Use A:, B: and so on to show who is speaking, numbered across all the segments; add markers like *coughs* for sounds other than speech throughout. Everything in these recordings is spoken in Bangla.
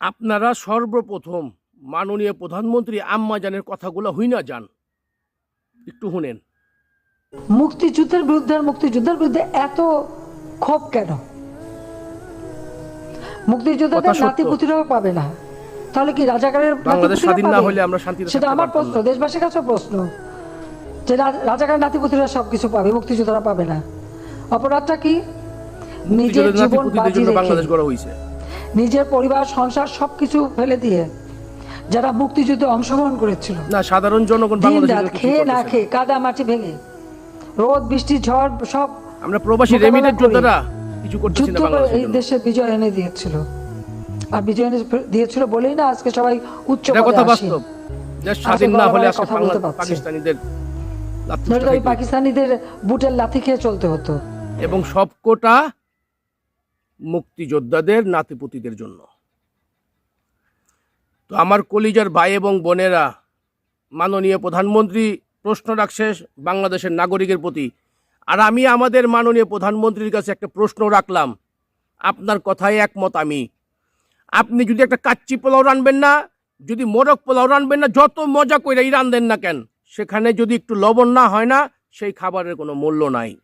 A: আপনারা সর্বপ্রথম মাননীয় প্রধানমন্ত্রী আম্মাজানের কথাগুলো হই না যান। একটু শুনেন।
B: মুক্তিযুদ্ধের বিরুদ্ধে আর মুক্তিযুদ্ধের বিরুদ্ধে এত ক্ষোভ কেন? মুক্তিযোদ্ধাদের। নাতিপুতিরাও পাবে না। তাহলে কি রাজাকারের
A: বাংলাদেশ স্বাধীন না হলে আমরা শান্তিতে
B: সেটা আমার প্রশ্ন দেশবাসীর কাছে প্রশ্ন। যে রাজাকার নাতিপুতিরা সবকিছু পাবে মুক্তিযোদ্ধারা পাবে না। অপরাধটা কি? নিজের জীবন বাজি রেখে।
A: বাংলাদেশ গড়া হয়েছে
B: নিজের পরিবার সংসার সবকিছু ফেলে দিয়ে যারা মুক্তিযুদ্ধে অংশগ্রহণ করেছিল।
A: না সাধারণ জনগণ কিছুই
B: খেয়ে না খেয়ে কাদা মাটি ভেঙে রোদ বৃষ্টি ঝড় সব
A: আমরা প্রবাসী রেমিটেড যোদ্ধারা কিছু করতেছি না
B: করে এই দেশে বিজয় এনে দিয়েছিল। আর বিজয় এনে দিয়েছিল বলেই না আজকে সবাই উচ্চ পদে
A: কথা বাস্তব। দেশ স্বাধীন না হলে আজকে। পাকিস্তানিদের।
B: পাকিস্তানিদের বুটের লাথি খেয়ে চলতে হতো।
A: এবং সবকটা মুক্তিযোদ্ধাদের, নাতিপুতিদের জন্য। তো আমার কলিজার ভাই এবং বোনেরা, মাননীয় প্রধানমন্ত্রী প্রশ্ন রাখছে বাংলাদেশের নাগরিকের প্রতি। আর আমি আমাদের মাননীয় প্রধানমন্ত্রীর কাছে একটা প্রশ্ন রাখলাম। আপনার কথায় একমত আমি। আপনি যদি একটা কাচ্চি পোলাও রানবেন না, যদি মোরগ পোলাও রানবেন না, যত মজা কইরাই রান্ধেন না কেন, সেখানে যদি একটু লবণ না হয় না, সেই খাবারের কোনো মূল্য নাই।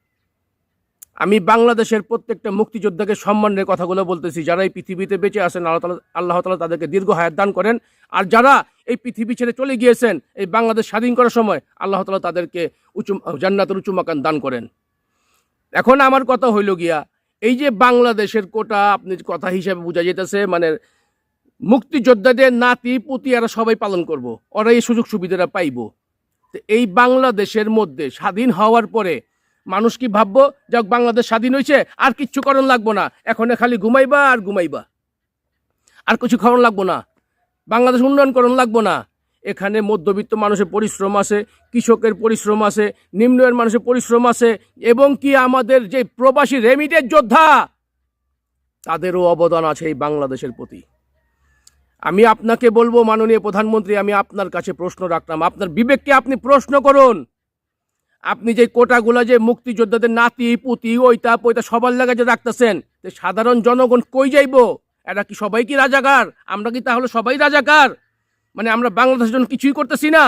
A: আমি বাংলাদেশের প্রত্যেকটা মুক্তিযোদ্ধাকে সম্মানের কথাগুলো বলতেছি। যারা এই পৃথিবীতে বেঁচে আছেন, আল্লাহ তালা আল্লাহ তালা তাদেরকে দীর্ঘ হায়াত দান করেন। আর যারা এই পৃথিবী ছেড়ে চলে গিয়েছেন, এই বাংলাদেশ স্বাধীন করার সময়, আল্লাহ তালা তাদেরকে উঁচু জান্নাতের উঁচু মাকান দান করেন। এখন আমার কথা হইল গিয়া, এই যে বাংলাদেশের কোটা, আপনি কথা হিসাবে বোঝা যেতেছে মানে মুক্তিযোদ্ধাদের নাতি, পুতি এরা সবাই পালন করব। ওরা এই সুযোগ সুবিধাটা পাইব। তো এই বাংলাদেশের মধ্যে স্বাধীন হওয়ার পরে মানুষ কি ভাববো যাক বাংলাদেশ স্বাধীন হয়েছে আর কিচ্ছু করণ লাগবো না। এখন খালি ঘুমাইবা আর ঘুমাইবা। আর কিছু খাওয়ান লাগবো না। বাংলাদেশ উন্নয়ন করণ লাগবো না। এখানে মধ্যবিত্ত মানুষের পরিশ্রম আছে, কৃষকের পরিশ্রম আছে নিম্ন আয়ের মানুষের পরিশ্রম আছে, এবং কি আমাদের যে প্রবাসী রেমিটেড যোদ্ধা, তাদেরও অবদান আছে এই বাংলাদেশের প্রতি। আমি আপনাকে বলব, মাননীয় প্রধানমন্ত্রী, আমি আপনার কাছে প্রশ্ন রাখলাম আপনার বিবেককে আপনি প্রশ্ন করুন। আপনি যে কোটাগুলো যে মুক্তিযোদ্ধাদের নাতি, পুতি, ওইটা পৈতা সবার লাগা যে রাখতেছেন, তো সাধারণ জনগণ কই যাইব? এটা কি সবাই কি রাজাকার? আমরা কি তাহলে সবাই রাজাকার? মানে আমরা বাংলাদেশের জন্য কিছুই করতেছি না।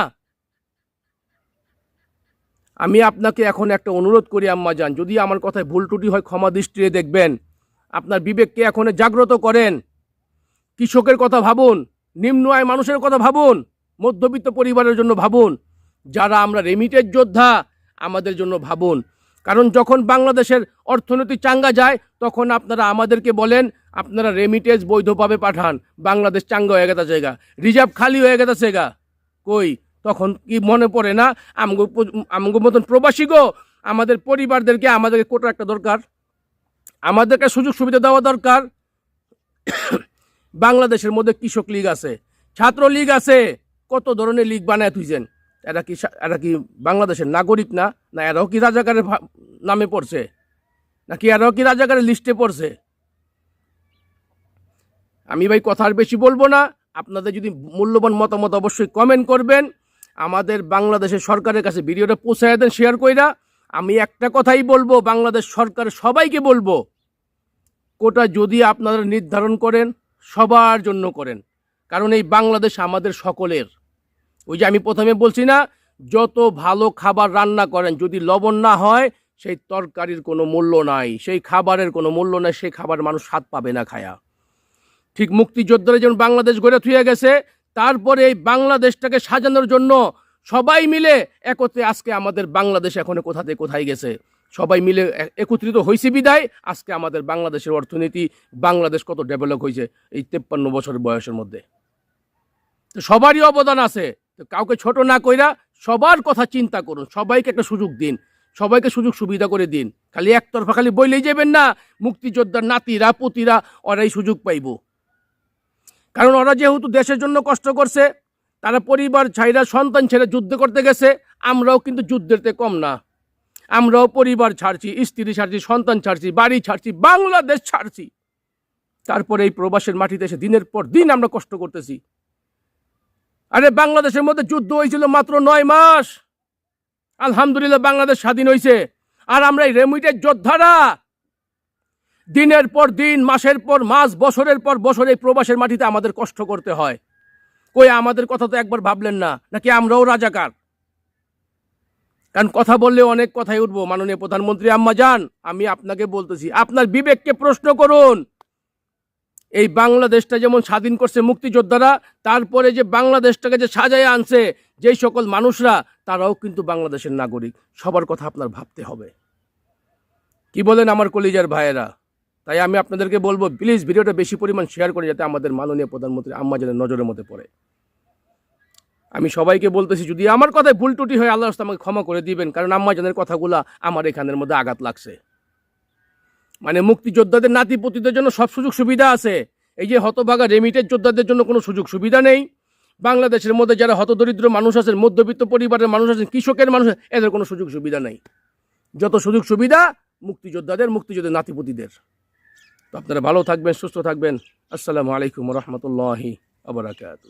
A: আমি আপনাকে এখন একটা অনুরোধ করি, আম্মা যান যদি আমার কথায় ভুল ত্রুটি হয়, ক্ষমা দৃষ্টিতে দেখবেন। আপনার বিবেককে এখন জাগ্রত করেন। কৃষকের কথা ভাবুন, নিম্ন আয় মানুষের কথা ভাবুন, মধ্যবিত্ত পরিবারের জন্য ভাবুন। যারা আমরা রেমিটের যোদ্ধা আমাদের জন্য ভাবুন। কারণ যখন বাংলাদেশের অর্থনীতি চাঙ্গা যায়, তখন আপনারা আমাদেরকে বলেন, আপনারা রেমিটেজ বৈধভাবে পাঠান। বাংলাদেশ চাঙ্গা হয়ে গেছে জায়গা। রিজার্ভ খালি হয়ে গেছে গা কই? তখন কি মনে পড়ে না? আমগো আমগো মতন প্রবাসী গো, আমাদের পরিবারদেরকে আমাদেরকে কোটা একটা দরকার। আমাদেরকে সুযোগ সুবিধা দেওয়া দরকার। *coughs* বাংলাদেশের মধ্যে কৃষক লীগ আছে ছাত্র লীগ আছে। কত ধরনের লীগ বানায় তুইছেন? এরা কি এরা কি বাংলাদেশের নাগরিক না? না এরাও কি রাজাকারের নামে পড়ছে? নাকি এরাও কি রাজাকারের লিস্টে পড়ছে? আমি ভাই কথার বেশি বলব না। আপনাদের যদি মূল্যবান মতামত অবশ্যই কমেন্ট করবেন। আমাদের বাংলাদেশের সরকারের কাছে ভিডিওটা পৌঁছায় দেন শেয়ার কইরা। আমি একটা কথাই বলব, বাংলাদেশ সরকার সবাইকে বলব, কোটা যদি আপনারা নির্ধারণ করেন, সবার জন্য করেন। কারণ এই বাংলাদেশ আমাদের সকলের। ওই যে আমি প্রথমে বলছি না, যত ভালো খাবার রান্না করেন, যদি লবণ না হয়, সেই তরকারির কোনো মূল্য নাই। সেই খাবারের কোনো মূল্য নাই, সেই খাবার মানুষ স্বাদ পাবে না খায়া। ঠিক মুক্তিযোদ্ধারা যেমন বাংলাদেশ গড়ে থুয়ে গেছে, তারপরে এই বাংলাদেশটাকে সাজানোর জন্য সবাই মিলে একত্রে আজকে আমাদের বাংলাদেশ এখন কোথা থেকে কোথায় গেছে? সবাই মিলে একত্রিত হয়েছে বিদায়, আজকে আমাদের বাংলাদেশের অর্থনীতি, বাংলাদেশ কত ডেভেলপ হয়েছে এই তেপ্পান্ন বছর বয়সের মধ্যে। তো সবারই অবদান আছে। কাউকে ছোট না কইরা সবার কথা চিন্তা করুন, সবাইকে একটা সুযোগ দিন, সবাইকে সুযোগ সুবিধা করে দিন। খালি একতরফা খালি বইলেই যাবেন না, মুক্তিযোদ্ধার নাতিরা, পুতিরা, ওরাই সুযোগ পাইব। কারণ ওরা যেহেতু দেশের জন্য কষ্ট করছে, তারা পরিবার ছাইরা সন্তান ছেড়ে যুদ্ধ করতে গেছে, আমরাও কিন্তু যুদ্ধের থেকে কম না। আমরাও পরিবার ছাড়ছি, স্ত্রী ছাড়ছি, সন্তান ছাড়ছি, বাড়ি ছাড়ছি, বাংলাদেশ ছাড়ছি। তারপরে এই প্রবাসের মাটিতে এসে দিনের পর দিন আমরা কষ্ট করতেছি। আরে বাংলাদেশের মধ্যে যুদ্ধ হয়েছিল মাত্র নয় মাস। আলহামদুলিল্লাহ বাংলাদেশ স্বাধীন হয়েছে। আর আমরা এই রেমিটের যোদ্ধারা। দিনের পর দিন, মাসের পর মাস, বছরের পর বছর এই প্রবাসের মাটিতে আমাদের কষ্ট করতে হয়। কই, আমাদের কথা তো একবার ভাবলেন না, নাকি আমরাও রাজাকার? কারণ কথা বললে অনেক কথাই উঠবো। মাননীয় প্রধানমন্ত্রী, আম্মা যান, আমি আপনাকে বলতেছি, আপনার বিবেককে প্রশ্ন করুন। এই বাংলাদেশটা যেমন স্বাধীন করছে মুক্তিযোদ্ধারা, তারপরে যে বাংলাদেশটাকে যে সাজায় আনছে, যেই সকল মানুষরা, তারাও কিন্তু বাংলাদেশের নাগরিক। সবার কথা আপনার ভাবতে হবে। কি বলেন আমার কলিজার ভাইয়েরা? তাই আমি আপনাদেরকে বলব প্লিজ ভিডিওটা বেশি পরিমাণ শেয়ার করে যাতে আমাদের মাননীয় প্রধানমন্ত্রী আম্মা যেন নজরের মধ্যে পড়ে। আমি সবাইকে বলতেছি, যদি আমার কথায় ভুল টুটি হয়, আল্লাহ আমাকে ক্ষমা করে দিবেন, কারণ আম্মা জানের কথাগুলা আমার এখানের মধ্যে আঘাত লাগছে। মানে মুক্তিযোদ্ধাদের নাতিপতিদের জন্য সব সুযোগ সুবিধা আছে। এই যে হতভাগা রেমিটেড যোদ্ধাদের জন্য কোনো সুযোগ সুবিধা নেই। বাংলাদেশের মধ্যে যারা হতদরিদ্র মানুষ আছেন, মধ্যবিত্ত পরিবারের মানুষ আছেন, কৃষকের মানুষ এদের কোনো সুযোগ সুবিধা নেই। যত সুযোগ সুবিধা মুক্তিযোদ্ধাদের মুক্তিযোদ্ধার নাতিপতিদের। তো আপনারা ভালো থাকবেন, সুস্থ থাকবেন। আসসালামু আলাইকুম রহমতুল্লাহি আবরাকাত